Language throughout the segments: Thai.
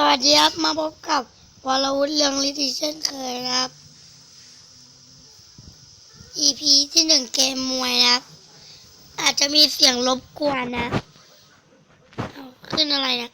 สวัสดีครับ มาพบกับวรวุฒิเรืองฤทธิ์เช่นเคยนะครับ EP ที่หนึ่งเกมมวยนะครับ อาจจะมีเสียงรบกวนนะ เอาขึ้นอะไรนะ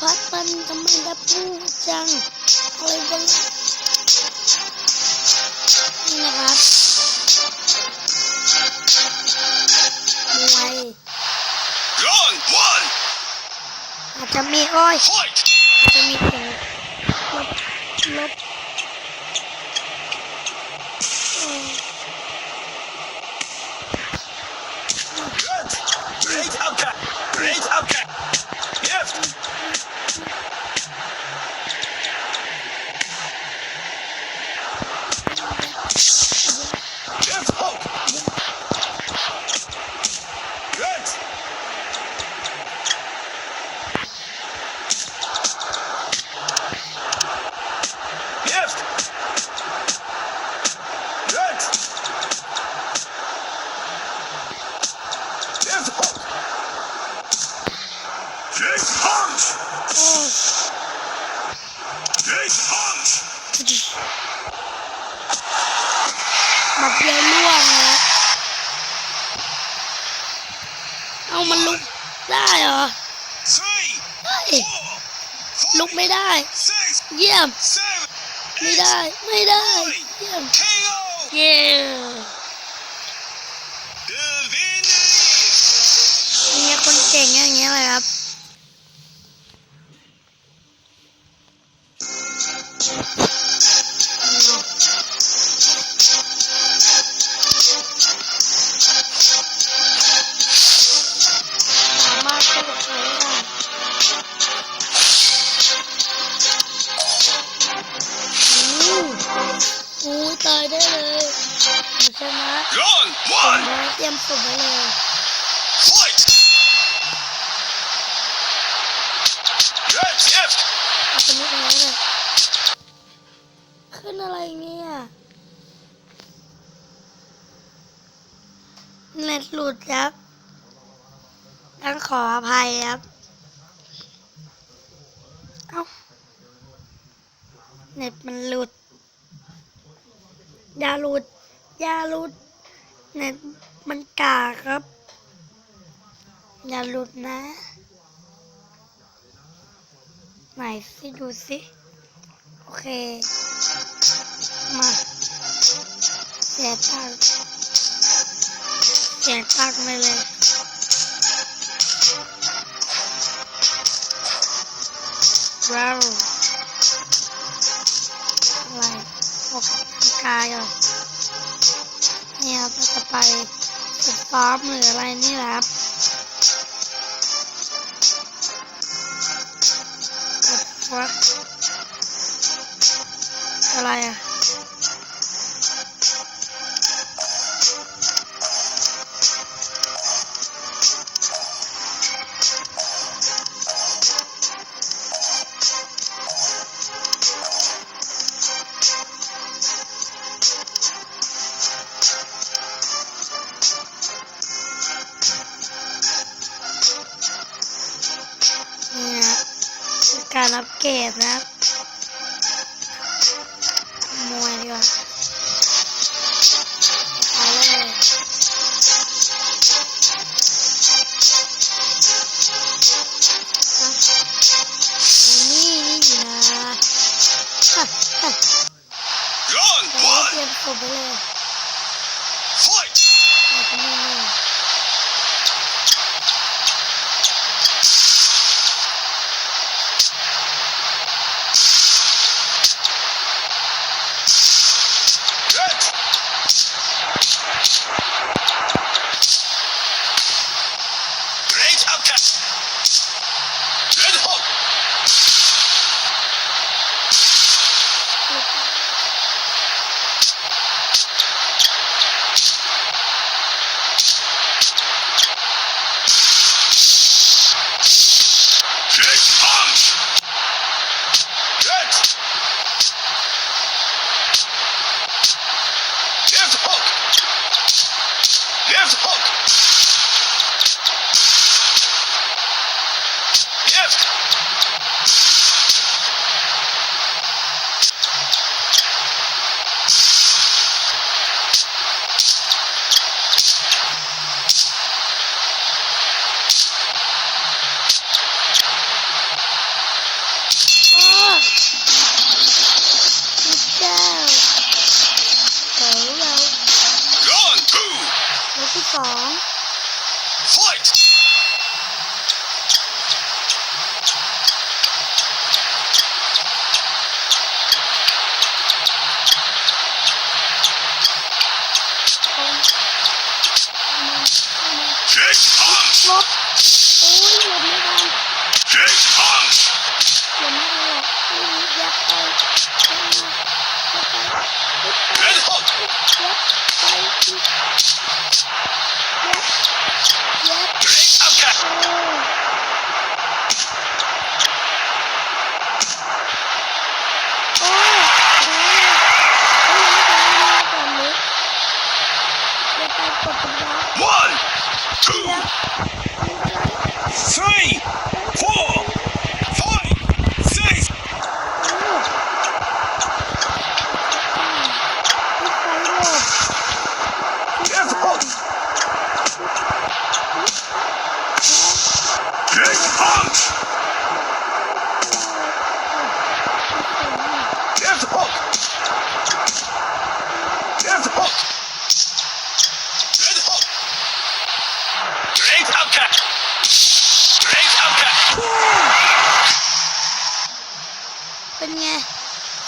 พัฒน์มันทำไมรับรู้จังอะไรบ้างนี่นะครับมวย Round one, อาจจะมีอ้อย fight! อาจจะมีเสียงลบลบ หมัดเดียวล่วงนะเอามันลุกได้เหรอเฮ้ยลุกไม่ได้ เยี่ยม ไม่ได้ ไม่ได้ เยี่ยม เย้ The finish! อย่างเงี้คนเก่งอย่างเงี้ยเลยครับ ผม one, นะเตรียมศพไว้เลย fight! Red left! เอาคนนี้ไปเลยขึ้นอะไรเนี่ยเน็ตหลุดครับต้องขออภัยครับ เอ้า เน็ตมันหลุด อย่าหลุด อย่าหลุด เน็ตมันกากครับ อย่าหลุดนะ ไหนสิดูสิ โอเค มาเสียตังเสียตังไปเลยว้าวอะไรออกกำลังกายก่อ เนี่ยครับเราจะไปฝึกซ้อมหรืออะไรนี่แหละครับอะไรอะ problema. Cỏ.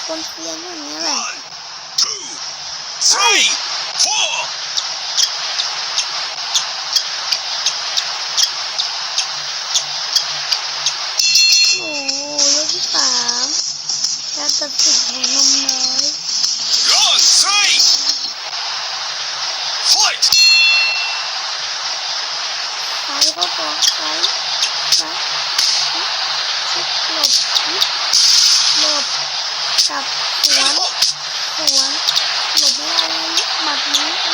กลเกลียนอย่างนี้แหละเฮ้ยโอ้ยลูกที่สามกาตัดสินของนมน้อยซ้ายก็บอกซ้าย จับหัวหัวหลบไม่ได้หมัดนี้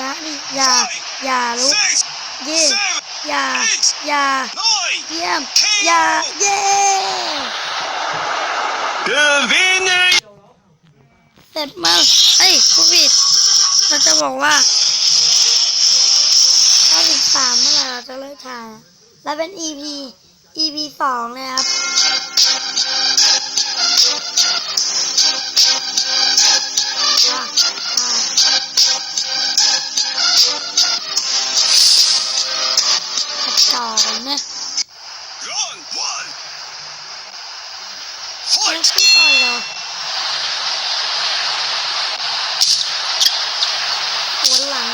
นะนี่อย่าอย่าลุก six, เย่ seven, อย่าอย่าเยี่ยมอย่าเย่ The winner เสร็จมาเอ้ยผู้ผิดเราจะบอกว่าถ้าถึงสามเมื่อไหร่เราจะเลิกถ่ายแล้วเป็น EP EP สองนะครับ ยังพี่ก่อยเหรอหัวหลัง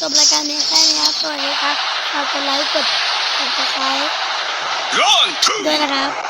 จบรายการนี้แค่นี้ครับสวัสดีครับฝากกดไลค์กด subscribe Round two. ด้วยนะครับ